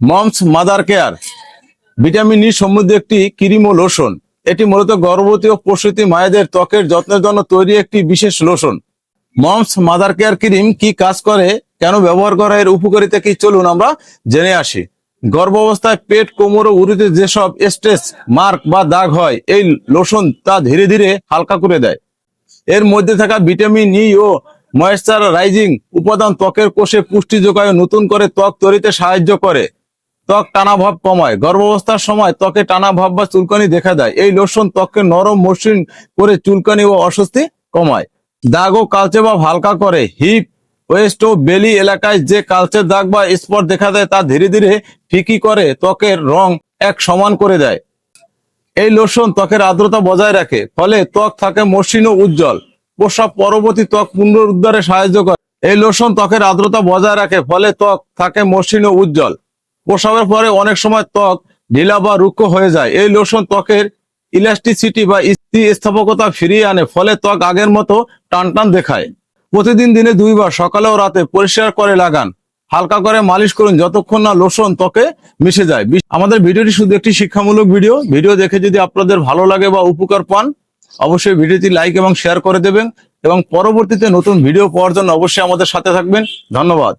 Moms Mother Care, vitamin E সমৃদ্ধ একটি cream ও lotion. এটি মূলত গর্ভবতী ও প্রসূতি মায়েদের ত্বকের যত্নের জন্য তৈরি একটি বিশেষ lotion. Moms Mother Care cream কি কাজ করে, কেন ব্যবহার করা, এর উপকারিতা কি, চলুন আমরা জেনে আসি। গর্ভাবস্থায় পেট কোমর ও উরুতে যেসব স্ট্রেস, মার্ক বা দাগ হয়, এই লোশন তা ধীরে ধীরে হালকা করে দেয়। এর মধ্যে থাকা ভিটামিন ই ও ময়েশ্চারাইজিং উপাদান ত্বকের কোষে পুষ্টি যোগায় নতুন করে ত্বক তৈরিতে সাহায্য করে। ত্বক টানা ভাব কমায়। গর্ভাবস্থার সময় ত্বকে টানা ভাব বা চুলকানি দেখা দেয়। এই লোশন ত্বককে নরম মসৃণ করে চুলকানি ও অস্বস্তি কমায়। দাগ ও কালচে ভাব হালকা করে। হিপ, ওয়েস্ট ও বেলি এলাকায় যে কালচে দাগ বা স্পট দেখা দেয় তা ধীরে ধীরে ফিকি করে ত্বকের রং এক সমান করে দেয়। এই লোশন ত্বকের আর্দ্রতা বজায় রাখে, ফলে ত্বক থাকে মসৃণ ও উজ্জ্বল। প্রস্রাব পরবর্তী ত্বক পুনরুদ্ধারে সাহায্য করে। এই লোশন ত্বকের আর্দ্রতা বজায় রাখে, ফলে ত্বক থাকে মসৃণ ও উজ্জ্বল। প্রস্রাবের পরে অনেক সময় ত্বক ঢিলা বা রুক্ষ হয়ে যায়। এই লোশন ত্বকের ইলাস্টিসিটি বা স্থিতিস্থাপকতা ফিরিয়ে আনে, ফলে ত্বক আগের মতো টান টান দেখায়। প্রতিদিন দিনে দুইবার, সকালে ও রাতে পরিষ্কার করে লাগান। হালকা করে মালিশ করুন যতক্ষণ না লোশন ত্বকে মিশে যায়। আমাদের ভিডিওটি শুধু একটি শিক্ষামূলক ভিডিও। ভিডিও দেখে যদি আপনাদের ভালো লাগে বা উপকার পান, অবশ্যই ভিডিওটি লাইক এবং শেয়ার করে দেবেন এবং পরবর্তীতে নতুন ভিডিও পাওয়ার জন্য অবশ্যই আমাদের সাথে থাকবেন। ধন্যবাদ।